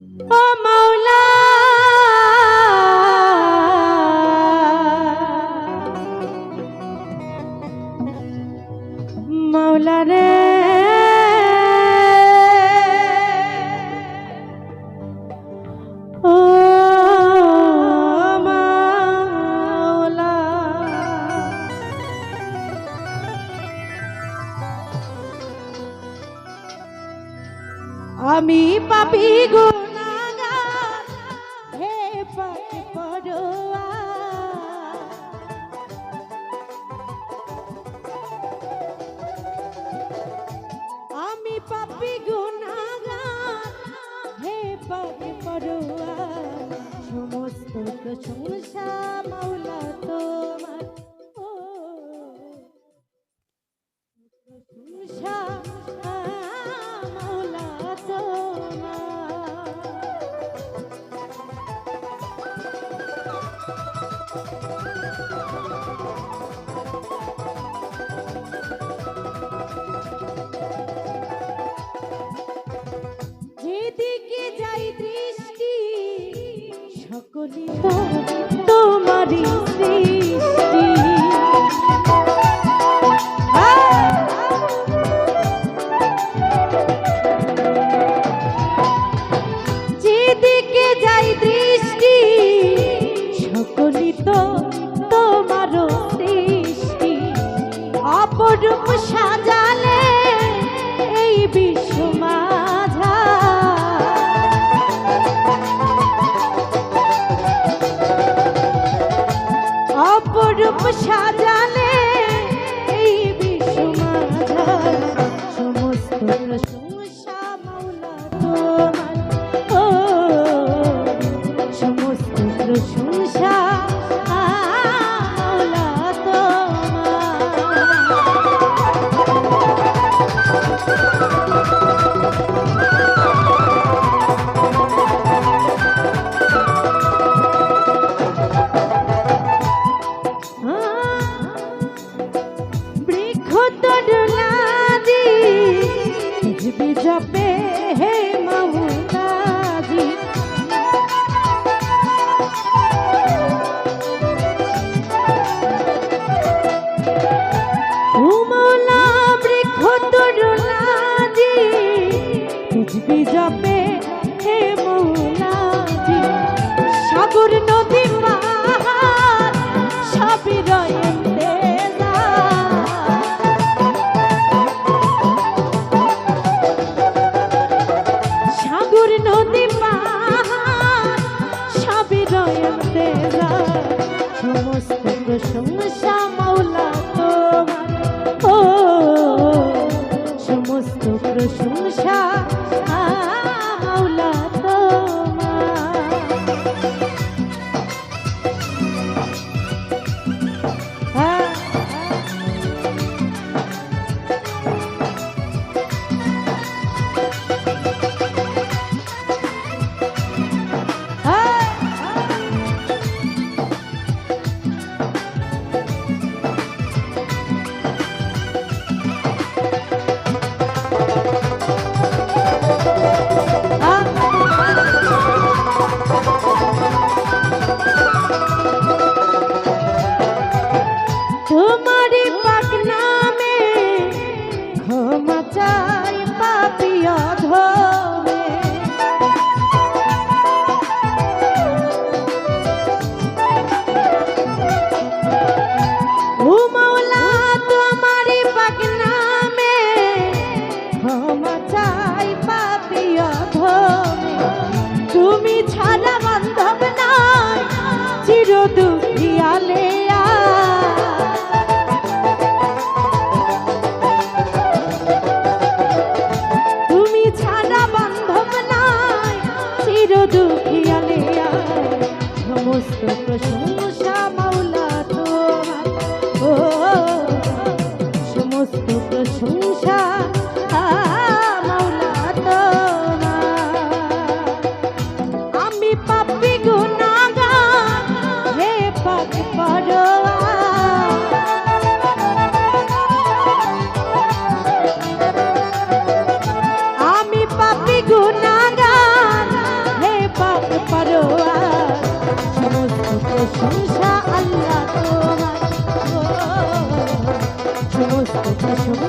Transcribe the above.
ও মৌলা। মৌলা রে। ও মৌলা। আমি পাপি গো। প্রশংসা মাওলা তোমার। ও প্রশংসা মাওলা তোমার। রূপ সাজালে এই বিশ্ব হে মামু। মস্ত প্রশংসা মৌলা তোমার। প্রশংসা Bye. প্রশংসা মাওলা তোমার ও